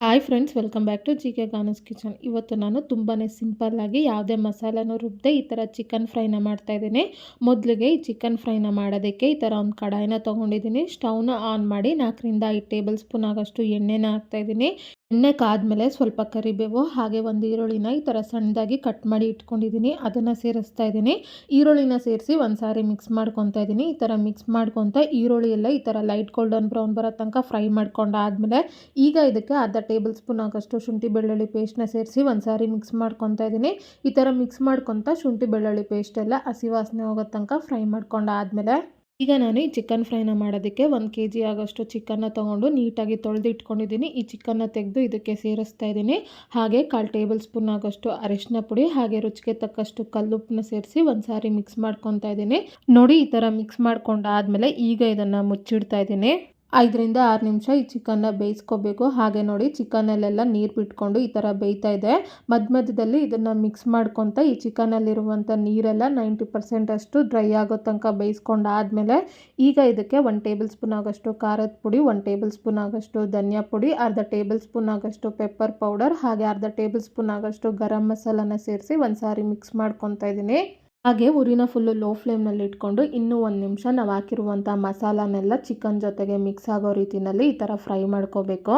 Hi friends welcome back to G K Gana's kitchen ಇವತ್ತು ನಾನು ತುಂಬಾ ಸಿಂಪಲ್ಲಾಗಿ ಯಾವುದೇ ಮಸಾಲನೂ ರುಬ್ಬದೆ ಈ ಥರ ಚಿಕನ್ ಫ್ರೈನ ಮಾಡ್ತಾಯಿದ್ದೀನಿ ಮೊದಲಿಗೆ ಈ ಚಿಕನ್ ಫ್ರೈನ ಮಾಡೋದಕ್ಕೆ ಈ ಥರ ಒಂದು ಕಡಾಯಿನ ತೊಗೊಂಡಿದ್ದೀನಿ. ಸ್ಟವ್ನ ಆನ್ ಮಾಡಿ ನಾಲ್ಕರಿಂದ ಐದು ಟೇಬಲ್ ಸ್ಪೂನ್ ಆಗೋಷ್ಟು ಎಣ್ಣೆನ ಹಾಕ್ತಾಯಿದ್ದೀನಿ ಎಣ್ಣೆ ಕಾದ್ಮೇಲೆ ಸ್ವಲ್ಪ ಕರಿಬೇವು, ಹಾಗೆ ಒಂದು ಈರುಳ್ಳಿನ ಈ ಥರ ಸಣ್ಣದಾಗಿ ಕಟ್ ಮಾಡಿ ಇಟ್ಕೊಂಡಿದ್ದೀನಿ. ಅದನ್ನು ಸೇರಿಸ್ತಾ ಇದ್ದೀನಿ. ಈರುಳ್ಳಿನ ಸೇರಿಸಿ ಒಂದು ಸಾರಿ ಮಿಕ್ಸ್ ಮಾಡ್ಕೊತಾ ಇದ್ದೀನಿ. ಈ ಥರ ಮಿಕ್ಸ್ ಮಾಡ್ಕೊತ ಈರುಳ್ಳಿ ಎಲ್ಲ ಈ ಥರ ಲೈಟ್ ಗೋಲ್ಡನ್ ಬ್ರೌನ್ ಬರೋ ತನಕ ಫ್ರೈ ಮಾಡ್ಕೊಂಡಾದ್ಮೇಲೆ ಈಗ ಇದಕ್ಕೆ ಅರ್ಧ ಟೇಬಲ್ ಸ್ಪೂನ್ ಆಗೋಷ್ಟು ಶುಂಠಿ ಬೆಳ್ಳುಳ್ಳಿ ಪೇಸ್ಟ್ನ ಸೇರಿಸಿ ಒಂದು ಸಾರಿ ಮಿಕ್ಸ್ ಮಾಡ್ಕೊತಾ ಇದ್ದೀನಿ. ಈ ಥರ ಮಿಕ್ಸ್ ಮಾಡ್ಕೊತ ಶುಂಠಿ ಬೆಳ್ಳುಳ್ಳಿ ಪೇಸ್ಟ್ ಎಲ್ಲ ಹಸಿ ವಾಸನೆ ಹೋಗೋ ತನಕ ಫ್ರೈ ಮಾಡ್ಕೊಂಡಾದ್ಮೇಲೆ ಈಗ ನಾನು ಈ ಚಿಕನ್ ಫ್ರೈನ ಮಾಡೋದಕ್ಕೆ ಒಂದು ಕೆ ಜಿ ಆಗೋಷ್ಟು ಚಿಕನ್ನ ತೊಗೊಂಡು ನೀಟಾಗಿ ತೊಳೆದು ಇಟ್ಕೊಂಡಿದ್ದೀನಿ. ಈ ಚಿಕನ್ನ ತೆಗೆದು ಇದಕ್ಕೆ ಸೇರಿಸ್ತಾ ಇದ್ದೀನಿ. ಹಾಗೆ ಕಾಲು ಟೇಬಲ್ ಸ್ಪೂನ್ ಆಗೋಷ್ಟು ಅರಿಶಿನ ಪುಡಿ, ಹಾಗೆ ರುಚಿಗೆ ತಕ್ಕಷ್ಟು ಕಲ್ಲುಪ್ಪನ್ನ ಸೇರಿಸಿ ಒಂದು ಸಾರಿ ಮಿಕ್ಸ್ ಮಾಡ್ಕೊತಾ ಇದ್ದೀನಿ. ನೋಡಿ ಈ ಥರ ಮಿಕ್ಸ್ ಮಾಡ್ಕೊಂಡಾದ್ಮೇಲೆ ಈಗ ಇದನ್ನು ಮುಚ್ಚಿಡ್ತಾ ಇದ್ದೀನಿ. ಐದರಿಂದ ಆರು ನಿಮಿಷ ಈ ಚಿಕನ್ನ ಬೇಯಿಸ್ಕೋಬೇಕು. ಹಾಗೆ ನೋಡಿ ಚಿಕನಲ್ಲೆಲ್ಲ ನೀರು ಬಿಟ್ಕೊಂಡು ಈ ಥರ ಬೇಯ್ತಾ ಇದೆ. ಮಧ್ಯ ಮಧ್ಯದಲ್ಲಿ ಇದನ್ನು ಮಿಕ್ಸ್ ಮಾಡ್ಕೊತ ಈ ಚಿಕನಲ್ಲಿರುವಂಥ ನೀರೆಲ್ಲ ನೈಂಟಿ ಪರ್ಸೆಂಟ್ ಅಷ್ಟು ಡ್ರೈ ಆಗೋ ತನಕ ಬೇಯಿಸ್ಕೊಂಡು ಆದಮೇಲೆ ಈಗ ಇದಕ್ಕೆ ಒಂದು ಟೇಬಲ್ ಸ್ಪೂನ್ ಆಗೋಷ್ಟು ಖಾರದ ಪುಡಿ ಒಂದು ಟೇಬಲ್ ಸ್ಪೂನ್ ಆಗೋಷ್ಟು ಧನಿಯಾ ಪುಡಿ, ಅರ್ಧ ಟೇಬಲ್ ಸ್ಪೂನ್ ಆಗೋಷ್ಟು ಪೆಪ್ಪರ್ ಪೌಡರ್ ಹಾಗೆ ಅರ್ಧ ಟೇಬಲ್ ಸ್ಪೂನ್ ಆಗೋಷ್ಟು ಗರಂ ಮಸಾಲನ ಸೇರಿಸಿ ಒಂದು ಸಾರಿ ಮಿಕ್ಸ್ ಮಾಡ್ಕೊತಾ ಇದ್ದೀನಿ ಹಾಗೆ ಉರಿನ ಫುಲ್ಲು ಲೋ ಫ್ಲೇಮ್ನಲ್ಲಿ ಇಟ್ಕೊಂಡು ಇನ್ನೂ ಒಂದು ನಿಮಿಷ ನಾವು ಹಾಕಿರುವಂಥ ಮಸಾಲನೆಲ್ಲ ಚಿಕನ್ ಜೊತೆಗೆ ಮಿಕ್ಸ್ ಆಗೋ ರೀತಿಯಲ್ಲಿ ಈ ಥರ ಫ್ರೈ ಮಾಡ್ಕೋಬೇಕು.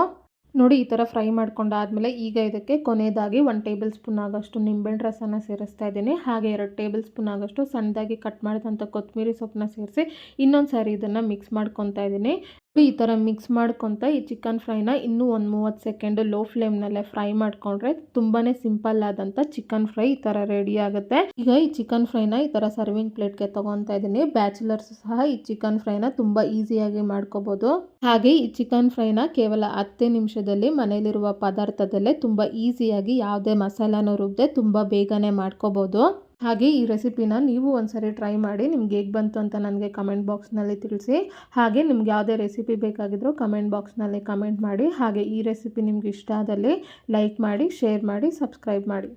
ನೋಡಿ ಈ ಥರ ಫ್ರೈ ಮಾಡ್ಕೊಂಡಾದ್ಮೇಲೆ ಈಗ ಇದಕ್ಕೆ ಕೊನೆಯದಾಗಿ ಒಂದು ಟೇಬಲ್ ಸ್ಪೂನ್ ಆಗೋಷ್ಟು ನಿಂಬೆಹಣ್ಣು ರಸನ ಸೇರಿಸ್ತಾ ಇದ್ದೀನಿ. ಹಾಗೆ ಎರಡು ಟೇಬಲ್ ಸ್ಪೂನ್ ಆಗೋಷ್ಟು ಸಣ್ಣದಾಗಿ ಕಟ್ ಮಾಡಿದಂಥ ಕೊತ್ತಂಬರಿ ಸೊಪ್ಪನ್ನ ಸೇರಿಸಿ ಇನ್ನೊಂದು ಸಾರಿ ಇದನ್ನು ಮಿಕ್ಸ್ ಮಾಡ್ಕೊತಾ ಇದ್ದೀನಿ. ಈ ಥರ ಮಿಕ್ಸ್ ಮಾಡ್ಕೊತ ಈ ಚಿಕನ್ ಫ್ರೈನ ಇನ್ನೂ ಒಂದು ಮೂವತ್ತು ಸೆಕೆಂಡು ಲೋ ಫ್ಲೇಮ್ನಲ್ಲೇ ಫ್ರೈ ಮಾಡಿಕೊಂಡ್ರೆ ತುಂಬಾ ಸಿಂಪಲ್ ಆದಂಥ ಚಿಕನ್ ಫ್ರೈ ಈ ಥರ ರೆಡಿ ಆಗುತ್ತೆ. ಈಗ ಈ ಚಿಕನ್ ಫ್ರೈನ ಈ ಥರ ಸರ್ವಿಂಗ್ ಪ್ಲೇಟ್ಗೆ ತೊಗೊತಾ ಇದ್ದೀನಿ. ಬ್ಯಾಚುಲರ್ಸ್ ಸಹ ಈ ಚಿಕನ್ ಫ್ರೈನ ತುಂಬ ಈಸಿಯಾಗಿ ಮಾಡ್ಕೋಬೋದು. ಹಾಗೆ ಈ ಚಿಕನ್ ಫ್ರೈನ ಕೇವಲ ಹತ್ತೇ ನಿಮಿಷದಲ್ಲಿ ಮನೇಲಿರುವ ಪದಾರ್ಥದಲ್ಲೇ ತುಂಬ ಈಸಿಯಾಗಿ ಯಾವುದೇ ಮಸಾಲಾನು ರುಬ್ಬದೆ ತುಂಬ ಬೇಗನೆ ಮಾಡ್ಕೋಬೋದು. ಹಾಗೆ ಈ ರೆಸಿಪಿನ ನೀವು ಒಂದ್ಸರಿ ಟ್ರೈ ಮಾಡಿ, ನಿಮ್ಗೆ ಹೇಗೆ ಬಂತು ಅಂತ ನನಗೆ ಕಮೆಂಟ್ ಬಾಕ್ಸ್ನಲ್ಲಿ ತಿಳಿಸಿ. ಹಾಗೆ ನಿಮ್ಗೆ ಯಾವುದೇ ರೆಸಿಪಿ ಬೇಕಾಗಿದ್ದರೂ ಕಮೆಂಟ್ ಬಾಕ್ಸ್ನಲ್ಲಿ ಕಮೆಂಟ್ ಮಾಡಿ. ಹಾಗೆ ಈ ರೆಸಿಪಿ ನಿಮ್ಗೆ ಇಷ್ಟ ಆದಲ್ಲಿ ಲೈಕ್ ಮಾಡಿ ಶೇರ್ ಮಾಡಿ ಸಬ್ಸ್ಕ್ರೈಬ್ ಮಾಡಿ.